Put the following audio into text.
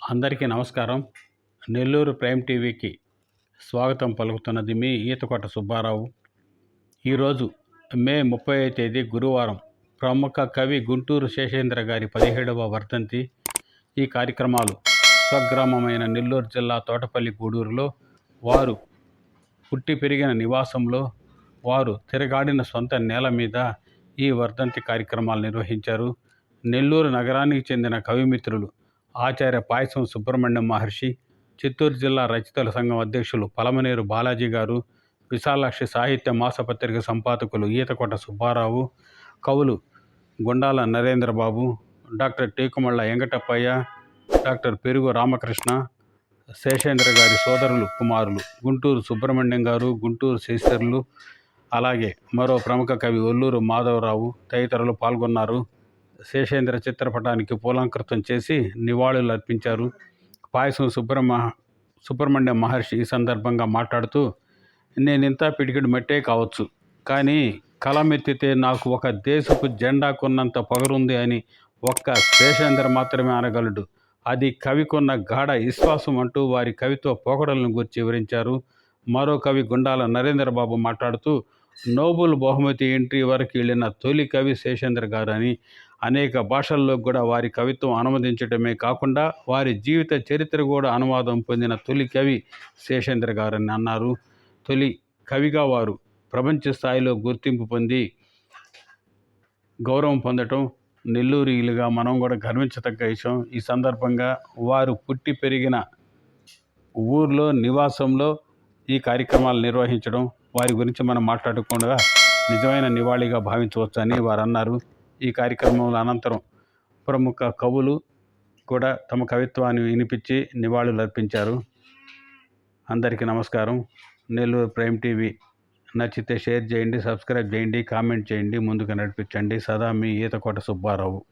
అందరికీ నమస్కారం. నెల్లూరు ప్రైమ్ టీవీకి స్వాగతం పలుకుతున్నది మీ ఈతకోట సుబ్బారావు. ఈరోజు మే ముప్పై తేదీ గురువారం ప్రముఖ కవి గుంటూరు శేషేంద్ర గారి పదిహేడవ వర్ధంతి. ఈ కార్యక్రమాలు స్వగ్రామమైన నెల్లూరు జిల్లా తోటపల్లి గూడూరులో వారు పుట్టి పెరిగిన నివాసంలో వారు తిరగాడిన సొంత నేల మీద ఈ వర్ధంతి కార్యక్రమాలు నిర్వహించారు. నెల్లూరు నగరానికి చెందిన కవిమిత్రులు ఆచార్య పాయసం సుబ్రహ్మణ్యం మహర్షి చిత్తూరు జిల్లా రచయితల సంఘం అధ్యక్షులు పలమనేరు బాలాజీ గారు విశాలాక్షి సాహిత్య మాసపత్రిక సంపాదకులు ఈతకోట సుబ్బారావు కవులు గుండాల నరేంద్రబాబు డాక్టర్ టేకుమళ్ళ వెంకటప్పయ్య డాక్టర్ పెరుగు రామకృష్ణ శేషేంద్ర గారి సోదరులు కుమారులు గుంటూరు సుబ్రహ్మణ్యం గారు గుంటూరు శేషర్లు అలాగే మరో ప్రముఖ కవి ఒల్లూరు మాధవరావు తదితరులు పాల్గొన్నారు. శేషేంద్ర చిత్రపటానికి పూలంకృతం చేసి నివాళులు అర్పించారు. పాయసం సుబ్రహ్మ సుబ్రహ్మణ్యం మహర్షి ఈ సందర్భంగా మాట్లాడుతూ నేను ఇంత పిడికిడి మట్టే కావచ్చు కానీ కలమెత్తితే నాకు ఒక దేశపు జెండాకున్నంత పొగరుంది అని ఒక్క శేషేంద్ర మాత్రమే అనగలడు. అది కవికున్న గాఢ విశ్వాసం అంటూ వారి కవిత్వ పోకడలను గురించి వివరించారు. మరో కవి గుండాల నరేంద్రబాబు మాట్లాడుతూ నోబుల్ బహుమతి ఎంట్రీ వరకు వెళ్ళిన తొలి కవి శేషేంద్ర గారు అని అనేక భాషల్లో కూడా వారి కవిత్వం అనువదించడమే కాకుండా వారి జీవిత చరిత్ర కూడా అనువాదం పొందిన తొలి కవి శేషేంద్ర గారని అన్నారు. తొలి కవిగా వారు ప్రపంచ స్థాయిలో గుర్తింపు పొంది గౌరవం పొందటం నెల్లూరిలుగా మనం కూడా గర్వించదగ్గ విషయం. ఈ సందర్భంగా వారు పుట్టి పెరిగిన ఊర్లో నివాసంలో ఈ కార్యక్రమాలు నిర్వహించడం వారి గురించి మనం మాట్లాడకుండా నిజమైన నివాళిగా భావించవచ్చని వారు అన్నారు ఈ కార్యక్రమంలో అనంతరం ప్రముఖ కవులు కూడా తమ కవిత్వాన్ని వినిపించి నివాళులు అర్పించారు. అందరికీ నమస్కారం. నెల్లూరు ప్రైమ్ టీవీ నచ్చితే షేర్ చేయండి సబ్స్క్రైబ్ చేయండి కామెంట్ చేయండి ముందుకు నడిపించండి. సదా మీ ఈతకోట సుబ్బారావు.